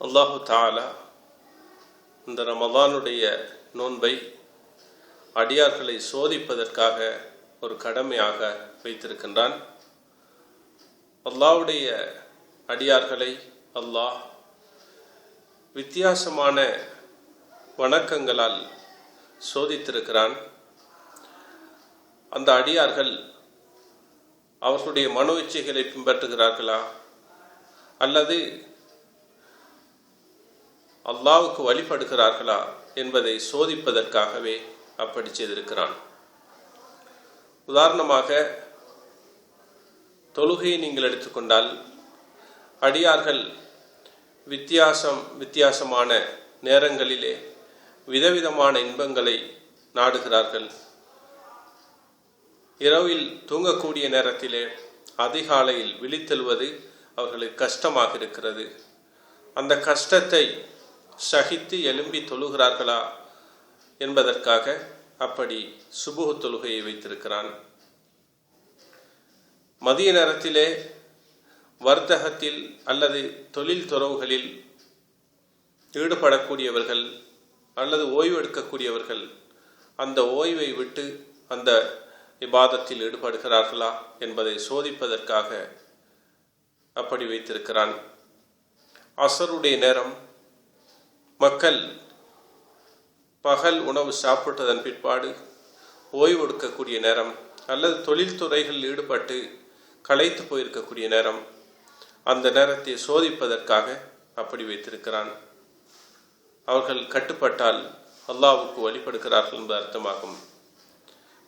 அல்லாஹு தாலா இந்த ரமதானுடைய நோன்பை அடியார்களை சோதிப்பதற்காக ஒரு கடமையாக வைத்திருக்கின்றான். அல்லாவுடைய அடியார்களை அல்லாஹ் வித்தியாசமான வணக்கங்களால் சோதித்திருக்கிறான். அந்த அடியார்கள் அவர்களுடைய மனோ இச்சைகளை பின்பற்றுகிறார்களா? அல்லது அல்லாவுக்கு வழிபடுகிறார்களா என்பதை சோதிப்பதற்காகவே அப்படி செய்திருக்கிறான். உதாரணமாக தொழுகையை நீங்கள் எடுத்துக்கொண்டால் அடியார்கள் வித்தியாசம் வித்தியாசமான நேரங்களிலே விதவிதமான இன்பங்களை நாடுகிறார்கள். இரவில் தூங்கக்கூடிய நேரத்திலே அதிகாலையில் விழித்தெழுவது அவர்களுக்கு கஷ்டமாக இருக்கிறது. அந்த கஷ்டத்தை சகித்து எழும்பி தொழுகிறார்களா என்பதற்காக அப்படி சுபுக தொழுகையை வைத்திருக்கிறான். மதிய நேரத்திலே வர்த்தகத்தில் அல்லது தொழில் துறவுகளில் ஈடுபடக்கூடியவர்கள் அல்லது ஓய்வு எடுக்கக்கூடியவர்கள் அந்த ஓய்வை விட்டு அந்த இபாதத்தில் ஈடுபடுகிறார்களா என்பதை சோதிப்பதற்காக அப்படி வைத்திருக்கிறான். அசருடைய நேரம் மக்கள் பகல் உணவு சாப்பிட்டதன் பிற்பாடு ஓய்வு எடுக்கக்கூடிய நேரம் அல்லது தொழில்துறைகளில் ஈடுபட்டு களைத்து போயிருக்கக்கூடிய நேரம் அந்த நேரத்தை சோதிப்பதற்காக அப்படி வைத்திருக்கிறான். அவர்கள் கட்டுப்பட்டால் அல்லாவுக்கு வழிபடுகிறார்கள் என்பது அர்த்தமாகும்.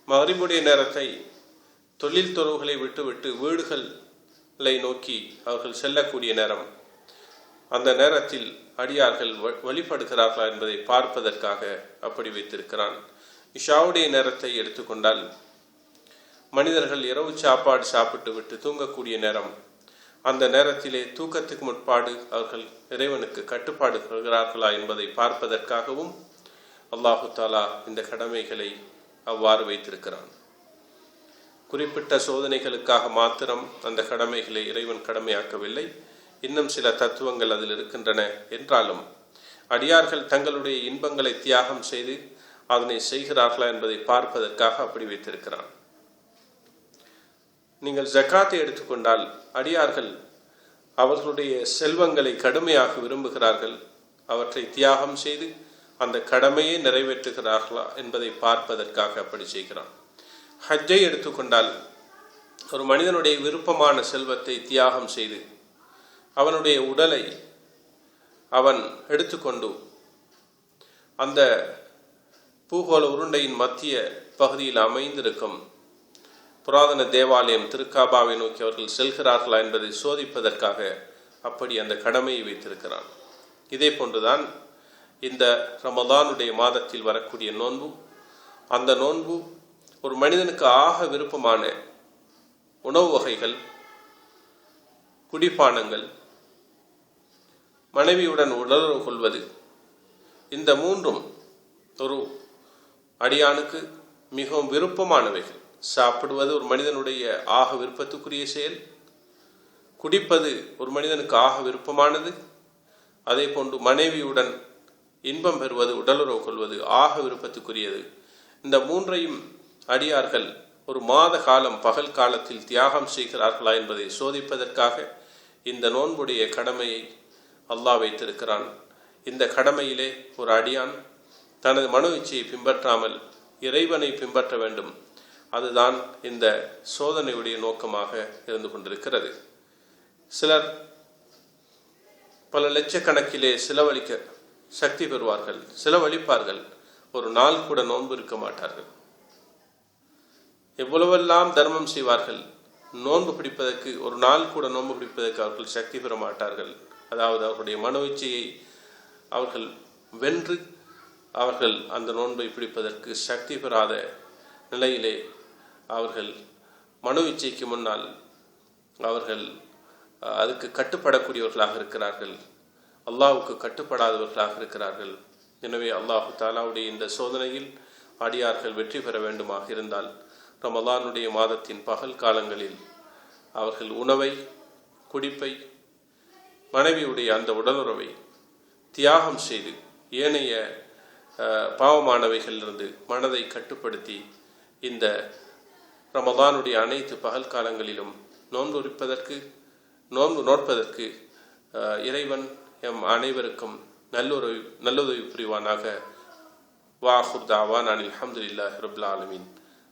மகரிபுடைய நேரத்தை தொழில் துறவுகளை விட்டுவிட்டு வீடுகளை நோக்கி அவர்கள் செல்லக்கூடிய நேரம் அந்த நேரத்தில் அடியார்கள் வழிபடுகிறார்களா என்பதை பார்ப்பதற்காக அப்படி வைத்திருக்கிறான். இஷாவுடைய நேரத்தை எடுத்துக்கொண்டால் மனிதர்கள் இரவு சாப்பாடு சாப்பிட்டு விட்டு தூங்கக்கூடிய நேரம். அந்த நேரத்திலே தூக்கத்துக்கு முற்பாடு அவர்கள் இறைவனுக்கு கட்டுப்பாடு கொள்கிறார்களா என்பதை பார்ப்பதற்காகவும் அல்லாஹு தாலா இந்த கடமைகளை அவ்வாறு வைத்திருக்கிறான். குறிப்பிட்ட சோதனைகளுக்காக மாத்திரம் அந்த கடமைகளை இறைவன் கடமையாக்கவில்லை. இன்னும் சில தத்துவங்கள் அதில் இருக்கின்றன. என்றாலும் அடியார்கள் தங்களுடைய இன்பங்களை தியாகம் செய்து அதனை செய்கிறார்களா என்பதை பார்ப்பதற்காக அப்படி வைத்திருக்கிறான். நீங்கள் ஜக்காத்தை எடுத்துக்கொண்டால் அடியார்கள் அவர்களுடைய செல்வங்களை கடுமையாக விரும்புகிறார்கள். அவற்றை தியாகம் செய்து அந்த கடமையை நிறைவேற்றுகிறார்களா என்பதை பார்ப்பதற்காக அப்படி செய்கிறான். ஹஜ்ஜை எடுத்துக்கொண்டால் ஒரு மனிதனுடைய விருப்பமான செல்வத்தை தியாகம் செய்து அவனுடைய உடலை அவன் எடுத்துக்கொண்டு அந்த பூகோள உருண்டையின் மத்திய பகுதியில் அமைந்திருக்கும் புராதன தேவாலயம் திருக்காபாவை நோக்கி அவர்கள் செல்கிறார்களா என்பதை சோதிப்பதற்காக அப்படி அந்த கடமையை வைத்திருக்கிறான். இதே போன்றுதான் இந்த ரமதானுடைய மாதத்தில் வரக்கூடிய நோன்பு. அந்த நோன்பு ஒரு மனிதனுக்கு ஆக விருப்பமான உணவு வகைகள் குடிப்பானங்கள் மனைவியுடன் உடலுறவு கொள்வது. இந்த மூன்றும் ஒரு அடியானுக்கு மிகவும் விருப்பமானவைகள். சாப்பிடுவது ஒரு மனிதனுடைய ஆக விருப்பத்துக்குரிய செயல். குடிப்பது ஒரு மனிதனுக்கு ஆக விருப்பமானது. அதே போன்று மனைவியுடன் இன்பம் பெறுவது உடலுறவு கொள்வது ஆக விருப்பத்துக்குரியது. இந்த மூன்றையும் அடியார்கள் ஒரு மாத காலம் பகல் காலத்தில் தியாகம் செய்கிறார்களா என்பதை சோதிப்பதற்காக இந்த நோன்புடைய கடமையை அல்லாஹ் வைத்திருக்கிறான். இந்த கடமையிலே ஒரு அடியான் தனது மனு இச்சையை பின்பற்றாமல் இறைவனை பின்பற்ற வேண்டும். அதுதான் இந்த சோதனையுடைய நோக்கமாக இருந்து கொண்டிருக்கிறது. சிலர் பல லட்சக்கணக்கிலே செலவழிக்க சக்தி பெறுவார்கள் செலவழிப்பார்கள். ஒரு நாள் கூட நோன்பு இருக்க மாட்டார்கள். எவ்வளவெல்லாம் தர்மம் செய்வார்கள்? நோன்பு பிடிப்பதற்கு ஒரு நாள் கூட நோன்பு பிடிப்பதற்கு அவர்கள் சக்தி பெற மாட்டார்கள். அதாவது அவர்களுடைய மனோ இச்சையை அவர்கள் வென்று அவர்கள் அந்த நோன்பை பிடிப்பதற்கு சக்தி பெறாத நிலையிலே அவர்கள் மனோ இச்சைக்கு முன்னால் அவர்கள் அதுக்கு கட்டுப்படக்கூடியவர்களாக இருக்கிறார்கள். அல்லாஹுக்கு கட்டுப்படாதவர்களாக இருக்கிறார்கள். எனவே அல்லாஹு தாலாவுடைய இந்த சோதனையில் அடியார்கள் வெற்றி பெற வேண்டுமாக இருந்தால் ரமலானுடைய மாதத்தின் பகல் காலங்களில் அவர்கள் உணவை குடிப்பை மனைவியுடைய அந்த உடலுறவை தியாகம் செய்து ஏனைய பாவமானவைகளிலிருந்து மனதை கட்டுப்படுத்தி இந்த ரமதானுடைய அனைத்து பகல் காலங்களிலும் நோன்பு இருப்பதற்கு நோன்பு நோட்பதற்கு இறைவன் எம் அனைவருக்கும் நல்லுறவு நல்லுதவி புரிவானாக. வாஹுர் தாவான் அனில் அல்ஹம்துலில்லாஹி ரபுல்லா ஆலமீன்.